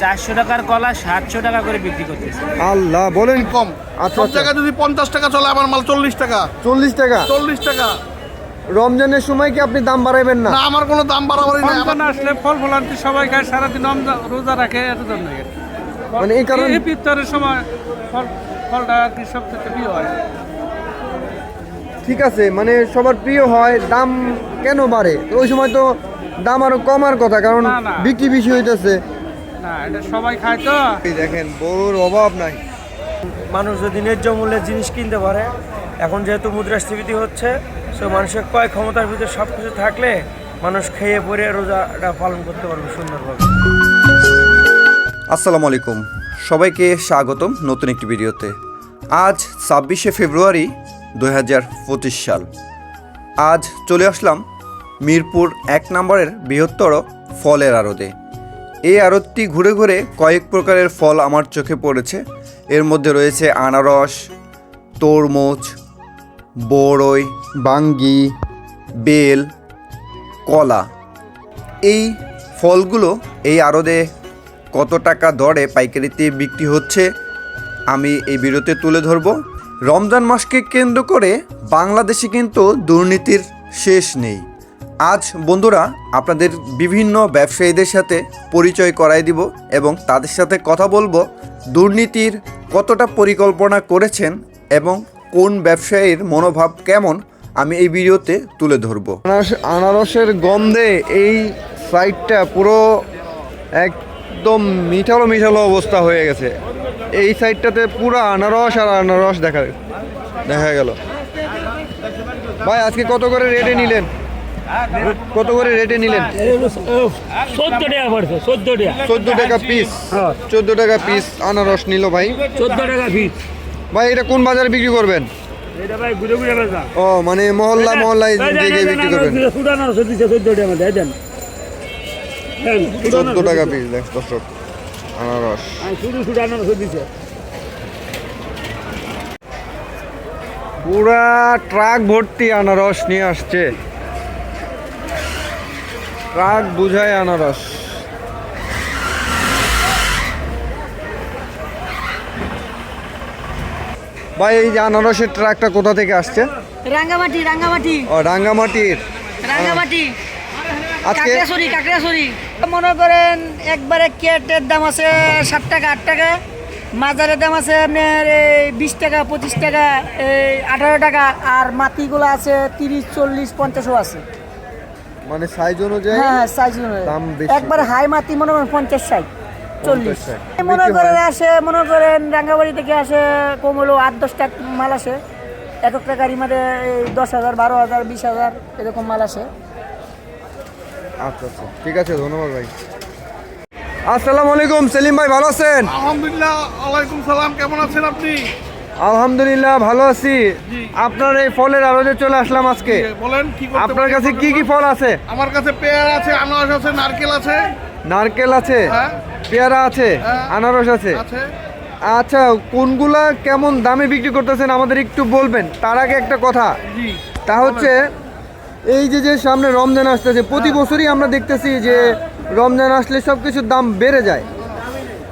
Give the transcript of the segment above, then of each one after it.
চারশো টাকার কলা সাতশো টাকা করে বিক্রি করতেছে। আল্লাহ বলেন। কম। আচ্ছা, সব আচ্ছা। জায়গায় যদি পঞ্চাশ টাকা চলে আমার মাল চল্লিশ টাকা। চল্লিশ টাকা? চল্লিশ টাকা। রমজানের সময় কি আপনি দাম বাড়াবেন না? না আমার কোনো দাম বাড়াবাড়ি নাই। রমজান আসলে ফল ফলান্তি সবাই খায় সারাদিন রোজা রাখে এর জন্য মানে এই কারণে এই পিত্তরের সময় ফল ফলটা আর কি সবচেয়ে প্রিয় হয়। ঠিক আছে মানে সবার প্রিয় হয় দাম কেন বাড়ে? তো ওই সময় তো দাম আরও কমার কথা কারণ। বিক্রি বেশি হইতেছে। না এটা সবাই খায় তো। দেখেন বড়োর অভাব নাই। মানুষ যদি ন্যায্য মূল্যের জিনিস কিনতে পারে এখন যেহেতু মুদ্রাস্ফীতি হচ্ছে সো মানুষের ক্রয় ক্ষমতার ভিতরে সব কিছু থাকলে মানুষ খেয়ে পরে রোজাটা পালন করতে পারবে সুন্দরভাবে। আসসালামু আলাইকুম। সবাইকে স্বাগতম নতুন একটি ভিডিওতে। আজ ছাব্বিশে ফেব্রুয়ারি দু হাজার পঁচিশ সাল। আজ চলে আসলাম মিরপুর এক নম্বরের বৃহত্তর ফলের আড়তে। এই আড়তটি ঘুরে ঘুরে কয়েক প্রকারের ফল আমার চোখে পড়েছে। এর মধ্যে রয়েছে আনারস, তরমুজ, বড়ই, বাঙ্গি, বেল, কলা। এই ফলগুলো এই আড়দে কত টাকা দরে পাইকারিতে বিক্রি হচ্ছে, আমি এই ভিডিওতে তুলে ধরব। রমজান মাসকে কেন্দ্র করে বাংলাদেশে কিন্তু দুর্নীতির শেষ নেই। আজ বন্ধুরা আপনাদের বিভিন্ন ব্যবসায়ীদের সাথে পরিচয় করাই দিব এবং তাদের সাথে কথা বলব দুর্নীতির কতটা পরিকল্পনা করেছেন এবং কোন ব্যবসায়ীর মনোভাব কেমন আমি এই ভিডিওতে তুলে ধরবো। আনারস- আনারসের গন্ধে এই সাইডটা পুরো একদম মিঠালো মিঠালো অবস্থা হয়ে গেছে। এই সাইডটাতে পুরো আনারস আর আনারস দেখা দেখা গেল। ভাই, আজকে কত করে রেটে নিলেন? কত করে রেটে নিলেন? চোদ্দ টাকা পড়ছে চোদ্দ টাকা। চোদ্দ টাকা পিস চোদ্দ টাকা পিস আনারস নিল ভাই। চোদ্দ টাকা ফিস ভাই এটা কোন বাজারে বিক্রি করবেন? ও মানে মহল্লা মহল্লায় বিক্রি করবেন। চোদ্দ টাকা পিস দেখ দর্শক আনারস। শুধু সুদানো দিচ্ছে। পুরা ট্রাক ভর্তি আনারস নিয়ে আসছে। ট্রাক বুঝায় আনারস। ভাই এই যে আনারসের ট্রাকটা কোথা থেকে আসছে? রাঙ্গামাটি রাঙ্গামাটি। ও রাঙ্গামাটির। রাঙ্গামাটি। আজকে কাকড়াছড়ি কাকড়াছড়ি। মনে করেন একবারে কেটের দাম আছে ষাট টাকা আট টাকা। মাজারের দাম আছে আপনার এই বিশ টাকা পঁচিশ টাকা এই আঠারো টাকা। আর মাটিগুলো আছে তিরিশ চল্লিশ পঞ্চাশও আছে। মানে সাইজ অনুযায়ী হ্যাঁ হ্যাঁ সাইজ দাম বেশি। একবার হাই মাটি মনে করেন পঞ্চাশ ষাট চল্লিশ। মনে করেন আসে মনে করেন রাঙ্গাবাড়ি থেকে আসে কম হলো আট দশটা মাল আসে। এক একটা মধ্যে এই দশ হাজার বারো হাজার বিশ হাজার এরকম মাল আসে। আচ্ছা আচ্ছা। ঠিক আছে ধন্যবাদ ভাই। আসসালামু আলাইকুম সেলিম ভাই ভালো আছেন? আলহামদুলিল্লাহ ওয়ালাইকুম সালাম। কেমন আছেন আপনি? আলহামদুলিল্লাহ ভালো আছি। আপনার এই ফলের আড়তে চলে আসলাম আজকে। বলেন কি করতে আপনার কাছে কি কি ফল আছে? আমার কাছে পেয়ার আছে আনারস আছে নারকেল আছে। নারকেল আছে হ্যাঁ। পেয়ারা আছে হ্যাঁ। আনারস আছে। আছে। আচ্ছা কোনগুলা কেমন দামে বিক্রি করতেছেন আমাদের একটু বলবেন? তার আগে একটা কথা। জি তা হচ্ছে এই যে যে সামনে রমজান আসতেছে প্রতি হ্যাঁ। বছরই আমরা দেখতেছি যে রমজান আসলে সব কিছুর দাম বেড়ে যায়।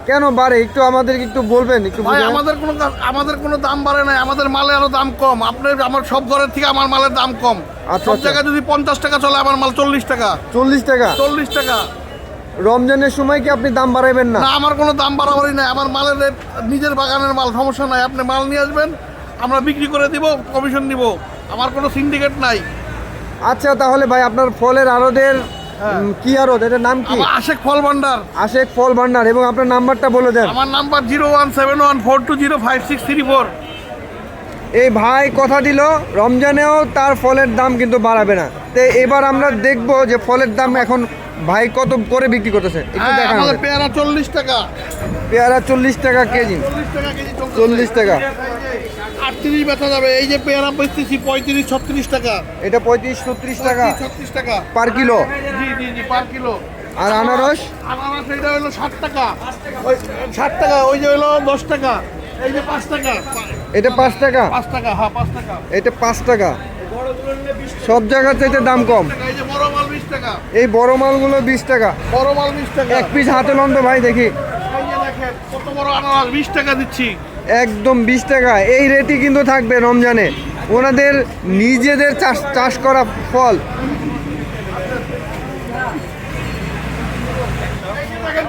কেন বাড়ে? একটু আমাদেরকে একটু বলবেন একটু ভাই আমাদের কোনো আমাদের কোনো দাম বাড়ে নাই। আমাদের মালে আরও দাম কম। আপনার আমার সব ঘরের থেকে আমার মালের দাম কম। আচ্ছা, সব আচ্ছা। জায়গায় যদি পঞ্চাশ টাকা চলে আমার মাল চল্লিশ টাকা। চল্লিশ টাকা? চল্লিশ টাকা। রমজানের সময় কি আপনি দাম বাড়াবেন না? না আমার কোনো দাম বাড়াবাড়ি নাই। আমার মালের রেট নিজের বাগানের মাল সমস্যা নাই। আপনি মাল নিয়ে আসবেন আমরা বিক্রি করে দিব কমিশন নিব। আমার কোনো সিন্ডিকেট নাই। আচ্ছা তাহলে ভাই আপনার ফলের। উম, কি আড়ত এটার নাম কি? আশেক ফল ভান্ডার। আশেক ফল ভান্ডার। এবং আপনার নাম্বারটা বলে দেন। আমার number zero one seven one four two zero five six three four. এই ভাই কথা দিল রমজানেও তার ফলের দাম কিন্তু বাড়াবে না। তো এবার আমরা দেখব যে ফলের দাম এখন ভাই কত করে বিক্রি করতেছে। একটু দেখান হ্যাঁ। পেয়ারা চল্লিশ টাকা। পেয়ারা চল্লিশ টাকা কেজি। চল্লিশ টাকা আটত্রিশ বেচা যাবে। এই যে পেয়ারা বেচতেছি পঁয়ত্রিশ ছত্রিশ টাকা। এটা পঁয়ত্রিশ ছত্রিশ টাকা। ছত্রিশ টাকা। Per kilo? জি জি জি পার কিলো। আর আনারস? আনারস এটা হলো ষাট টাকা। ওই ষাট টাকা ওই যে হলো দশ টাকা। এই যে পাঁচ টাকা। এটা পাঁচ টাকা? পাঁচ টাকা হ্যাঁ পাঁচ টাকা। এটা পাঁচ টাকা। সব জায়গার চাইতে দাম কম। এই যে বড় মাল বিশ টাকা। এই বড় মালগুলো বিশ টাকা। বড় মাল বিশ টাকা। এক পিস হাতে লন তো ভাই দেখি। কত বড় আনারস বিশ টাকা দিচ্ছি। একদম বিশ টাকা। এই রেটই কিন্তু থাকবে রমজানে। ওনাদের নিজেদের চাষ চাষ করা ফল।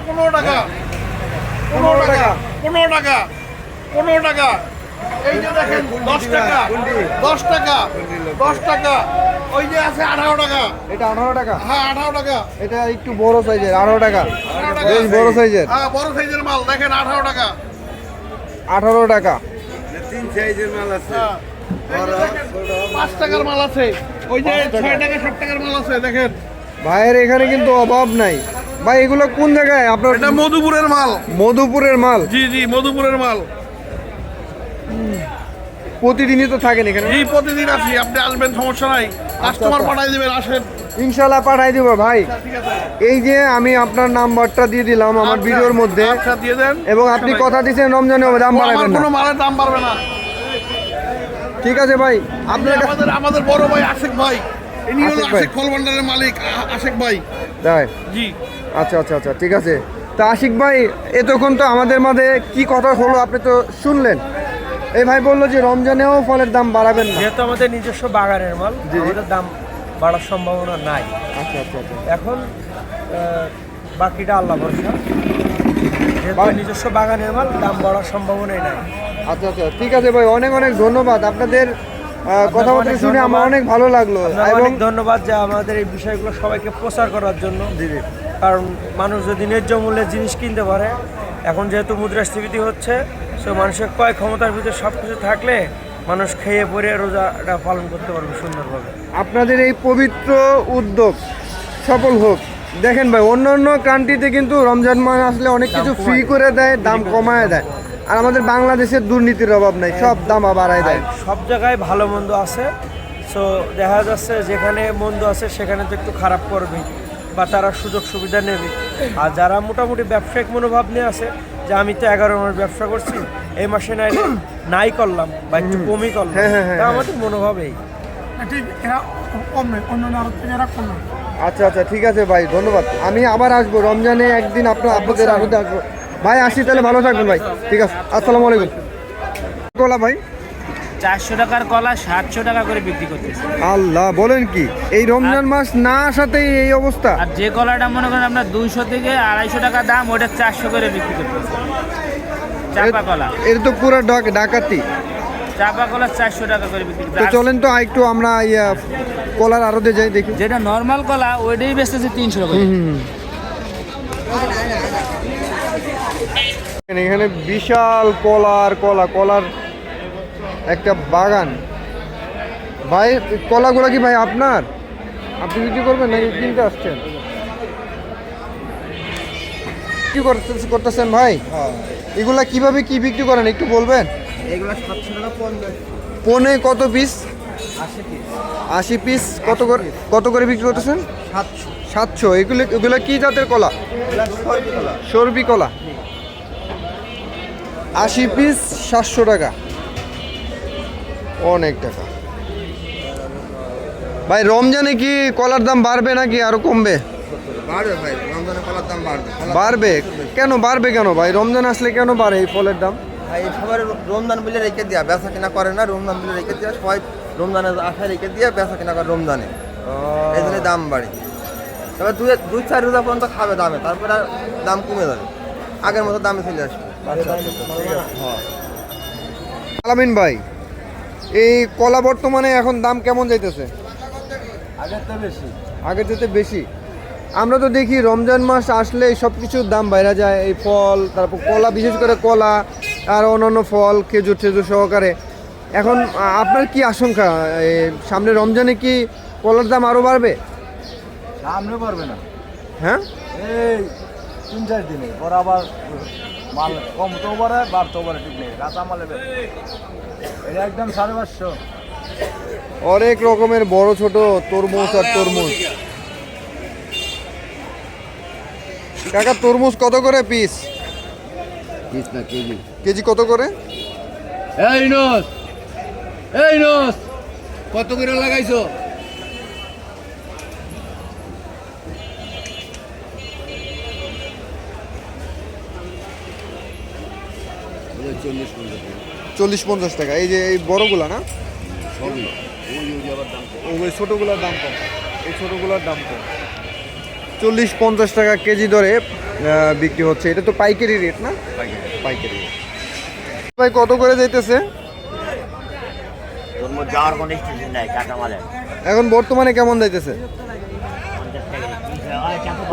পনেরো টাকা। পনেরো টাকা। পনেরো টাকা। পনেরো টাকা। এই যে দেখেন দশ টাকা। দশ টাকা। দশ টাকা। ওই যে আছে আঠারো টাকা। এটা আঠারো টাকা? হ্যাঁ আঠারো টাকা। এটা একটু বড় সাইজের আঠারো টাকা। বেশ বড় সাইজের হ্যাঁ বড় সাইজের মাল। দেখেন আঠারো টাকা। আঠারো টাকা। হ্যাঁ। পাঁচ টাকার মাল আছে। ওই যে ছয় টাকা সাত টাকার মাল আছে দেখেন। ভাইয়ের এখানে কিন্তু অভাব নাই। ভাই এগুলো কোন জায়গায়? আপনার এটা মধুপুরের মাল। মধুপুরের মাল? জি জি মধুপুরের মাল। প্রতিদিনই তো থাকেন এখানে। জি প্রতিদিন আছি আপনি আসবেন সমস্যা নাই। কাস্টমার পাঠাই দিবেন আসেন। ইনশাল্লাহ পাঠাই দিব ভাই। এই যে আমি আপনার নাম্বারটা দিয়ে দিলাম আমার আচ্ছা, ভিডিওর মধ্যে। আচ্ছা এবং আপনি কথা দিচ্ছেন রমজানে দাম বাড়াবেন না। কোনো মালের দাম পারবে না। ঠিক আছে ভাই আপনি আপনার আমাদের আমাদের বড় ভাই আশেক ভাই। ইনি হলো আশিক ভাই। আশেক ফল ভান্ডারের মালিক আশেক ভাই। তাই? জি। আচ্ছা আচ্ছা আচ্ছা ঠিক আছে। তা আশিক ভাই এতক্ষণ তো আমাদের মাঝে কি কথা হলো আপনি তো শুনলেন। এই ভাই বলল যে রমজানেও ফলের দাম বাড়াবেন না। যেহেতু আমাদের নিজস্ব বাগানের মাল আমাদের দাম বাড়ার সম্ভাবনা নাই। আচ্ছা আচ্ছা আচ্ছা। এখন বাকিটা আল্লাহ ভরসা। যেহেতু নিজস্ব বাগানের মাল দাম বাড়ার সম্ভাবনাই নাই। আচ্ছা আচ্ছা ঠিক আছে ভাই অনেক অনেক ধন্যবাদ। আপনাদের কথাবার্তা শুনে আমার অনেক ভালো লাগল। এবং ধন্যবাদ যে আমাদের এই বিষয়গুলো সবাইকে প্রচার করার জন্য। কারণ মানুষ যদি ন্যায্য মূল্যে জিনিস কিনতে পারে এখন যেহেতু মুদ্রাস্ফীতি হচ্ছে সে মানুষের ক্রয় ক্ষমতার ভিতরে সব কিছু থাকলে মানুষ খেয়ে পরে রোজাটা পালন করতে পারবে সুন্দরভাবে। আপনাদের এই পবিত্র উদ্যোগ সফল হোক। দেখেন ভাই অন্য অন্য কান্ট্রিতে কিন্তু রমজান মাস আসলে অনেক কিছু ফ্রি করে দেয় দাম কমায় দেয়। আর আমাদের বাংলাদেশের দুর্নীতির অভাব নাই সব দাম বাড়ায় দেয়। সব জায়গায় ভালো মন্দ আছে। সো দেখা যাচ্ছে যেখানে মন্দ আছে সেখানে তো একটু খারাপ করবে বা তারা সুযোগ সুবিধা নেবে। আর যারা মোটামুটি ব্যবসায়িক মনোভাব নিয়ে আছে যে আমি তো এগারো মাস ব্যবসা করছি এই মাসে নাই নাই করলাম বা একটু কমই করলাম। হ্যাঁ, হ্যাঁ, হ্যাঁ, তা। আমাদের মনোভাব এই ঠিক এরা কম নয় অন্য আরও থেকে এরা কম নয় আচ্ছা আচ্ছা ঠিক আছে ভাই ধন্যবাদ। আমি আবার আসব রমজানে একদিন আপনার আপনাদের আরোতে আসব। ভাই আসি তাহলে ভালো থাকবেন ভাই। ঠিক আছে আসসালামু আলাইকুম। ভাই চারশো টাকার কলা সাতশো টাকা করে বিক্রি করতেছে। আল্লাহ বলেন কি এই রমজান মাস না আসাতেই এই অবস্থা। আর যে কলাটা মনে করেন আপনার দুইশো থেকে আড়াইশো টাকা দাম ওটা চারশো করে বিক্রি করতেছে। চাপা কলা। এর তো পুরো ডাক- ডাকাতি। চাপা কলা চারশো টাকা করে বিক্রি তো চলেন তো একটু আমরা ইয়া কলার আরোতে যাই দেখি। যেটা নর্মাল কলা ওইটাই বেচতেছে তিনশো টাকা। এখানে বিশাল কলার কলা কলার একটা বাগান। ভাই কলাগুলো কি ভাই আপনার? আপনি বিক্রি করবেন নাকি কিনতে আসছেন? কি করতে- করতেছেন ভাই? এগুলা কীভাবে কি বিক্রি করেন একটু বলবেন? পনে কত পিস আশি পিস কত করে কত করে বিক্রি করতেছেন? সাতশো। এগুলো এগুলো কি জাতের কলা? সর্বি কলা। আশি পিস সাতশো টাকা। অনেক টাকা। ভাই রমজানে কি কলার দাম বাড়বে নাকি আরও কমবে? বাড়বে ভাই রমজানের কলার দাম বাড়বে। বাড়বে? কেন বাড়বে কেন ভাই? রমজান আসলে কেন বাড়ে এই ফলের দাম? ভাই সবার রমজান বলে রেখে দেওয়া বেচা কিনা করে না রমজান বলে রেখে দেওয়া সবাই রমজানের আশায় রেখে দিয়ে বেচা কিনা করে রমজানে। এই জন্য দাম বাড়ে। তবে দুই দুই চার রোজা পর্যন্ত খাবে দামে তারপরে আর দাম কমে যাবে। আগের মতো দামে চলে আসবে। আলামিন ভাই এই কলা বর্তমানে এখন দাম কেমন যাইতেছে? আগের তো বেশি। আগের থেকে বেশি। আমরা তো দেখি রমজান মাস আসলে সব কিছুর দাম বাইরে যায়। এই ফল তারপর কলা বিশেষ করে কলা আর অন্যান্য ফল খেজুর টেজুর সহকারে। এখন আপনার কি আশঙ্কা? সামনে রমজানে কি কলার দাম আরও বাড়বে? সামনে পারবে না। হ্যাঁ? এই তিন চার দিনে। পর আবার মাল কমতেও পারে বাড়তেও পারে ঠিক নেই। কাঁচা মালে এটা একদম সাড়ে পাঁচশো। অনেক রকমের বড় ছোট তরমুজ আর তরমুজ। কাকা তরমুজ কত করে পিস পিস না কেজি। কেজি কত করে? এই নস এই নস কত করে লাগাইছো? চল্লিশ পঞ্চাশ টাকা। এই যে এই বড়গুলা না? ওই ছোটোগুলোর দাম কম। এই ছোটোগুলোর দাম কম। চল্লিশ পঞ্চাশ টাকা কেজি দরে বিক্রি হচ্ছে। এটা তো পাইকারি রেট না? পাইকারি। রেট ভাই কত করে যাইতেছে? এখন বর্তমানে কেমন যাইতেছে?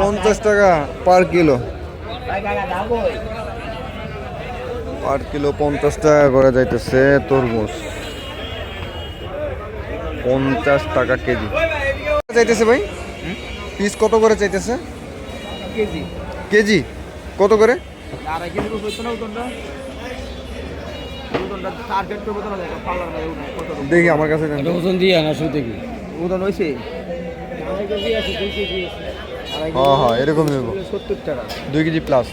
পঞ্চাশ টাকা। পার কিলো পার কিলো পঞ্চাশ টাকা করে যাইতেছে তরমুজ। পঞ্চাশ টাকা কেজি। চাইতেছে ভাই? পিস কত করে চাইতেছে? কেজি। কেজি? কত করে? দেখি আমার কাছে দেন। ওজন দিয়ে আনা শুরু থেকে উদন হয়েছে হ্যাঁ হ্যাঁ এরকমই সত্তর টাকা। দুই কেজি প্লাস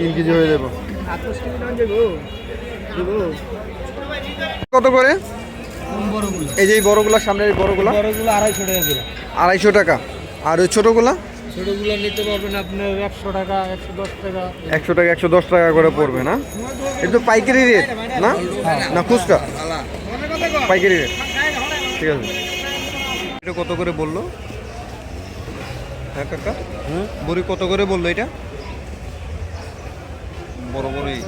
তিন কেজি হয়ে যাব। কত করে? এই যে বড়গুলা, সামনের এই বড়গুলা? বড়গুলো আড়াইশো টাকা। করে আড়াইশো টাকা আর ওই ছোটোগুলা? ছোটোগুলো নিতে পারবেন আপনার একশো টাকা, একশো দশ টাকা একশো টাকা একশো দশ টাকা করে পড়বে, না? এটা তো পাইকারি রেট না? না খুচরা পাইকারি রেট ঠিক আছে। এটা কত করে বলল? হ্যাঁ কাকা? বড়ি কত করে বলল এটা? বড় বড়ই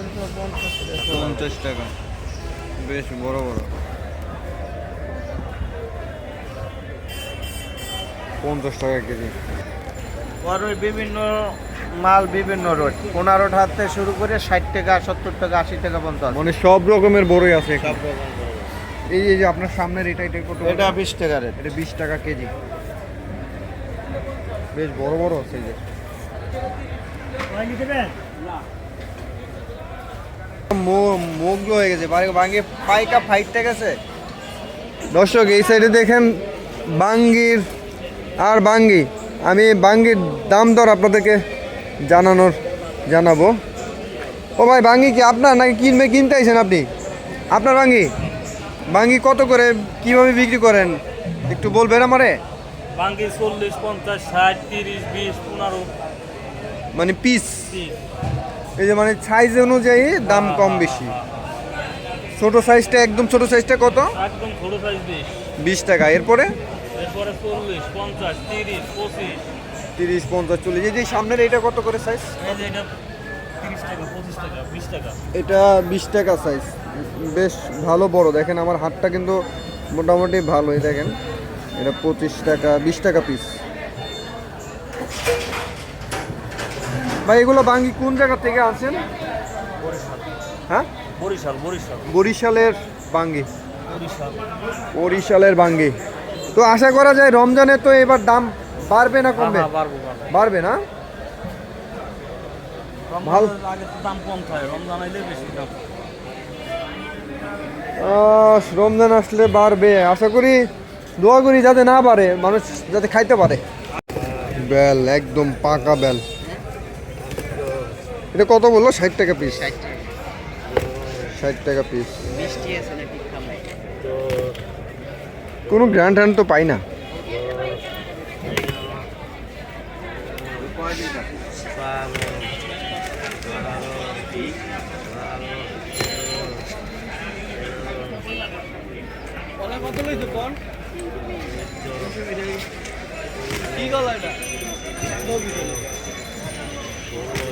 পঞ্চাশ টাকা। বেশ বড় বড়। পঞ্চাশ টাকা কেজি। বড়ই বিভিন্ন মাল বিভিন্ন রেট পনেরো টাকা থেকে শুরু করে ষাট টাকা সত্তর টাকা আশি টাকা পর্যন্ত মানে সব রকমের বড়ই আছে। এই এই যে আপনার সামনের এটা এটা কত? এটা বিশ টাকা রেট। এটা বিশ টাকা কেজি। বেশ বড় বড় আছে এই যে। মুগ্ধ হয়ে গেছে বাঙ্গি পাইকা ফাইটটা গেছে। দর্শক এই সাইডে দেখেন বাঙ্গির আর বাঙ্গি। আমি বাঙ্গির দাম দর আপনাদেরকে জানানোর জানাব। ও ভাই বাঙ্গি কি আপনার নাকি কিনবে কিনতে আইছেন আপনি? আপনার বাঙ্গি? বাঙ্গি কত করে কীভাবে বিক্রি করেন? একটু বলবেন আমারে। বাঙ্গি চল্লিশ পঞ্চাশ ষাট তিরিশ বিশ পনেরো। মানে পিস এই যে মানে সাইজ অনুযায়ী দাম কম বেশি। ছোট সাইজটা একদম ছোট সাইজটা কত? একদম ছোটো সাইজ বিশ। বিশ টাকা। এরপরে? এরপরে চল্লিশ পঞ্চাশ তিরিশ পঁচিশ। তিরিশ পঞ্চাশ চল্লিশ। এই যে সামনের এটা কত করে সাইজ এই যে এটা তিরিশ টাকা পঁচিশ টাকা বিশ টাকা। এটা বিশ টাকা সাইজ বেশ ভালো বড়। দেখেন আমার হাতটা কিন্তু মোটামুটি ভালোই। দেখেন এটা পঁচিশ টাকা বিশ টাকা পিস ভাই এগুলো বাঙ্গি কোন জায়গা থেকে আনছেন? হ্যাঁ? বরিশাল বরিশাল। বরিশালের বাঙ্গি। বরিশাল। বরিশালের বাঙ্গি। তো আশা করা যায় রমজানে তো এবার দাম বাড়বে না কমবে? হ্যাঁ, পারব পারব বাড়বে। না? ভালো। রমজানের আগে তো দাম কম থাকে রমজান বেশি দাম। রমজান আসলে বাড়বে। আশা করি দোয়া করি যাতে না বাড়ে মানুষ যাতে খাইতে পারে। বেল একদম পাকা বেল। এটা কত বলল? ষাট টাকা পিস ষাট টাকা। পিস কোনো গ্র্যান্ড হ্যান্ড তো পাই না। হ্যাঁ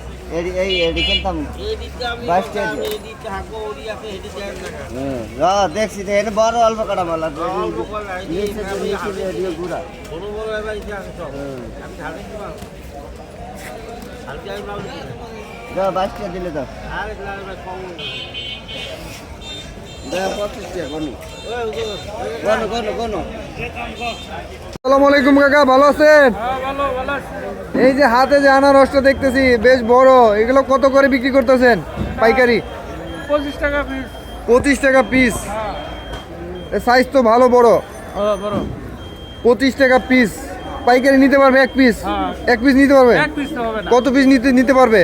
এডি এই এডি কিনতাম বাইশ টাকা হ্যাঁ দেখছি তো এটা বড় অল্প কাটা মাল আর নিচে তো নিচে এডি গুড়া যা বাইশ টাকা দিলে দাও আসসালামু আলাইকুম কাকা ভালো আছেন? হ্যাঁ। এই যে হাতে যে আনারসটা দেখতেছি বেশ বড়। এগুলো কত করে বিক্রি করতেছেন পাইকারি? পঁচিশ টাকা পিস পঁচিশ টাকা পিস সাইজ তো ভালো বড়। হ্যাঁ পঁচিশ টাকা পিস পাইকারি নিতে পারবে এক পিস হ্যাঁ। এক পিস নিতে পারবে? কত পিস নিতে নিতে পারবে?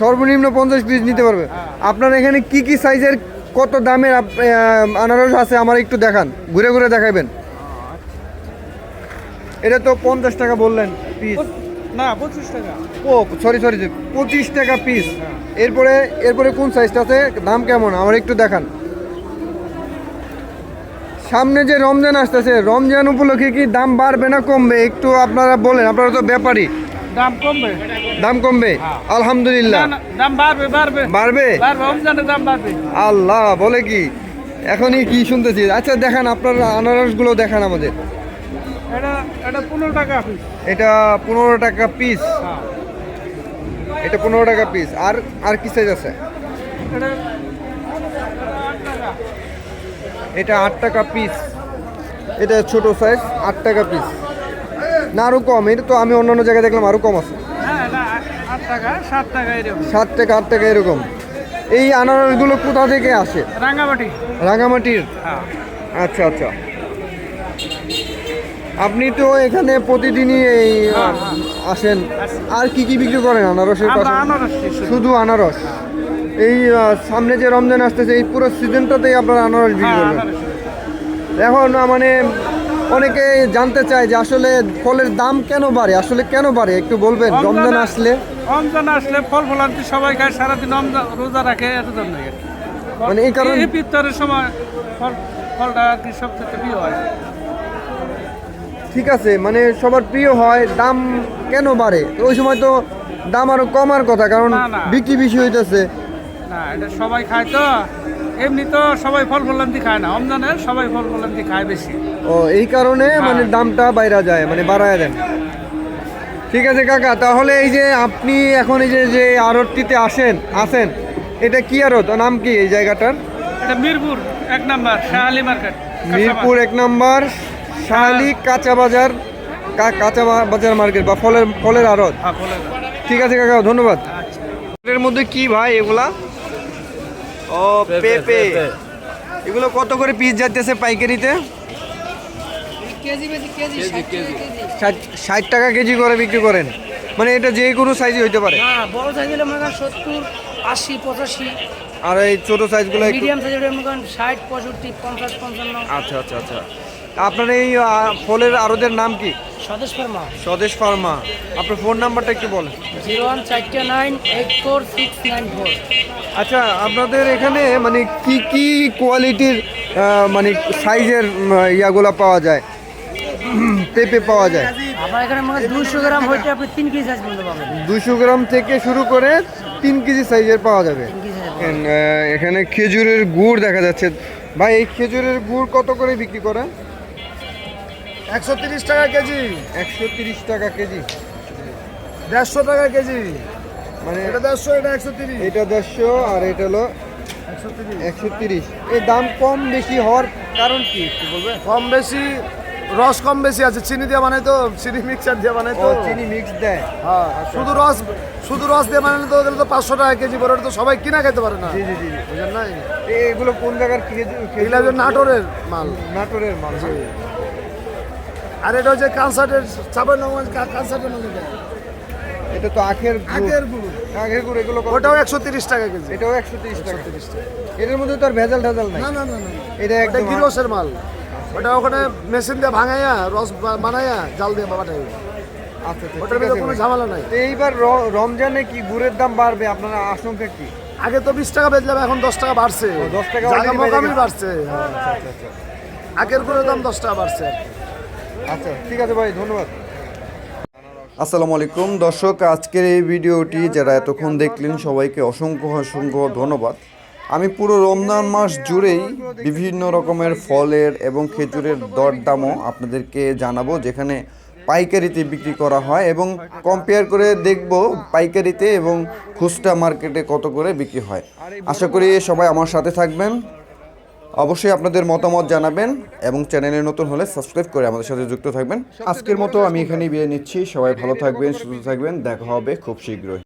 সর্বনিম্ন পঞ্চাশ পিস নিতে পারবে। আপনার এখানে কি কি সাইজের কত দামের আনারস আছে? আমার একটু দেখান। ঘুরে ঘুরে দেখাবেন এটা তো পঞ্চাশ টাকা বললেন পিস না পঁচিশ টাকা। ও সরি সরি পঁচিশ টাকা পিস এরপরে এরপরে কোন সাইজটা আছে? দাম কেমন? আমার একটু দেখান। সামনে যে রমজান আসতেছে রমজান উপলক্ষে কি দাম বাড়বে না কমবে? একটু আপনারা বলেন আপনারা তো ব্যাপারী। দাম কমবে। দাম কমবে? আলহামদুলিল্লাহ। না, না, দাম বাড়বে বাড়বে। বাড়বে? রমজানের দাম বাড়বে। আল্লাহ বলে কি? এখনই কি শুনতেছি? আচ্ছা দেখান আপনার আনারসগুলো দেখান আমাদের। এটা এটা পনেরো টাকা পিস এটা পনেরো টাকা পিস হ্যাঁ। এটা পনেরো টাকা পিস আর আর কি সাইজ আছে? এটা আট টাকা পিস এটা ছোট সাইজ আট টাকা পিস না আরও কম। এটা তো আমি অন্যান্য জায়গায় দেখলাম আরও কম আছে। হ্যাঁ টাকা সাত টাকা আট টাকা এরকম। এই আনারসগুলো কোথা থেকে আসে? রাঙামাটি রাঙামাটির হ্যাঁ। আচ্ছা আচ্ছা। আপনি তো এখানে প্রতিদিনই এই হ্যাঁ, আসেন। আর কি কি বিক্রি করেন আনারসের শুধু। আনারস? এই সামনে যে রমজান আসতেছে এই পুরো সিজনটাতেই আপনারা আনারস বিক্রি হ্যাঁ করবেন। এখন মানে অনেকে জানতে চায় যে আসলে ফলের দাম কেন বাড়ে? আসলে কেন বাড়ে? একটু বলবেন রমজান আসলে? রমজান আসলে ফল ফলান্তি সবাই খায় সারাদিন রোজা রাখে এর জন্য মানে এই কারণে এই পিত্তরের সময় ফল ফলটা আর কি সবচেয়ে প্রিয় হয়। ঠিক আছে মানে সবার প্রিয় হয় দাম কেন বাড়ে? তো ওই সময় তো দাম আরও কমার কথা কারণ। বিক্রি বেশি হইতেছে। না এটা সবাই খায় তো। এমনি তো সবাই ফল ফলান্তি খায় না। রমজানের সবাই ফল ফলান্তি খায় বেশি। ও এই কারণে মানে হ্যাঁ। দামটা বাইরা যায় মানে বাড়ায় দেন ঠিক আছে কাকা তাহলে এই যে আপনি এখন এই যে যে আড়তটিতে আসেন আসেন এটা কি আড়ত? নাম কি এই জায়গাটার? এটা মিরপুর এক নাম্বার শাহালি মার্কেট মিরপুর এক নম্বর শাহালি কাঁচা বাজার কা- কাঁচা বাজার মার্কেট বা ফলের ফলের আড়ত। হ্যাঁ ঠিক আছে কাকা ধন্যবাদ। এর মধ্যে কি ভাই এগুলা? ও পেঁপে। এগুলো কত করে পিস যাচ্ছে পাইকারিতে? ষাট- টাকা কেজি করে বিক্রি করেন। মানে এটা যে কোনো সাইজই হইতে পারে। বড় সাইজ হলে মনে করেন সত্তর আশি পঁচাশি। আর এই ছোট সাইজগুলো মিডিয়াম সাইজ হলে মনে করেন ষাট পঁয়ষট্টি পঞ্চাশ পঞ্চান্ন। আচ্ছা আচ্ছা আচ্ছা। আপনার এই ফলের আড়তের নাম কি? স্বদেশ ফার্মা। স্বদেশ ফার্মা। আপনার ফোন নাম্বারটা একটু বলেন। জিরো ওয়ান চারটে nine eight four six nine four. আচ্ছা আপনাদের এখানে মানে কি কি কোয়ালিটির মানে সাইজের ইয়াগুলা পাওয়া যায়? পেঁপে পাওয়া যায়? আমার এখানে মনে দুশো গ্রাম হইতে আপনি তিন কেজি সাইজ পর্যন্ত পাবেন। দুশো গ্রাম থেকে শুরু করে তিন কেজি সাইজের পাওয়া যাবে। এখানে খেজুরের গুড় দেখা যাচ্ছে। ভাই এই খেজুরের গুড় কত করে বিক্রি করে একশো তিরিশ টাকা কেজি। একশো তিরিশ টাকা কেজি। দেড়শো টাকা কেজি। মানে এটা দেড়শো এটা একশো তিরিশ। এটা দেড়শো আর এটা হলো একশো তিরিশ। এই দাম কম বেশি হওয়ার কারণ কি একটু বলবেন? কম বেশি রস কম বেশি আছে। চিনি দিয়ে বানাই তো চিনি মিক্সার দিয়ে বানাই তো। চিনি মিক্স দেয়। হ্যাঁ শুধু রস শুধু রস দিয়ে বানালে তো ওগুলো তো পাঁচশো টাকা কেজি পরে তো সবাই কিনা খেতে পারে না। জি জি জি। বুঝলেন না এগুলো কোন জায়গার খেজুর এগুলো নাটোরের মাল। নাটোরের মাল আর এটা হচ্ছে কানসার্টের চাপের নগঞ্জ কানসার্টের নগঞ্জ এটা তো আখের। আগের গুড়। আখের গুড় এগুলো ওটাও একশো তিরিশ টাকা কেজি। এটাও একশো তিরিশ টাকা। এটার মধ্যে তো আর ভেজাল নাই। না না না এটা গিরসের মাল। ওটা ওখানে মেশিন দিয়ে ভাঙাইয়া রস বানাইয়া জাল দিয়ে আচ্ছা আচ্ছা, ওটার কোনো ঝামেলা নাই। এইবার রমজানে কি গুড়ের দাম বাড়বে? আপনারা আশঙ্কা কি? আগে তো বিশ টাকা বেচলাম এখন দশ টাকা বাড়ছে। 10 টাকা মোকামি বাড়ছে। আচ্ছা আচ্ছা আগের করে দাম দশ টাকা বাড়ছে আচ্ছা ঠিক আছে ভাই, ধন্যবাদ। আসসালামু আলাইকুম। দর্শক, আজকের এই ভিডিওটি যারা এতক্ষণ দেখলেন, সবাইকে অসংখ্য অসংখ্য ধন্যবাদ। আমি পুরো রমজান মাস জুড়েই বিভিন্ন রকমের ফলের এবং খেজুরের দরদামও আপনাদেরকে জানাব, যেখানে পাইকারিতে বিক্রি করা হয় এবং কম্পেয়ার করে দেখব পাইকারিতে এবং খুচরা মার্কেটে কত করে বিক্রি হয়। আশা করি সবাই আমার সাথে থাকবেন। অবশ্যই আপনাদের মতামত জানাবেন এবং চ্যানেলে নতুন হলে সাবস্ক্রাইব করে আমাদের সাথে যুক্ত থাকবেন। আজকের মতো আমি এখানেই বিয়ে নিচ্ছি। সবাই ভালো থাকবেন, সুস্থ থাকবেন। দেখা হবে খুব শীঘ্রই।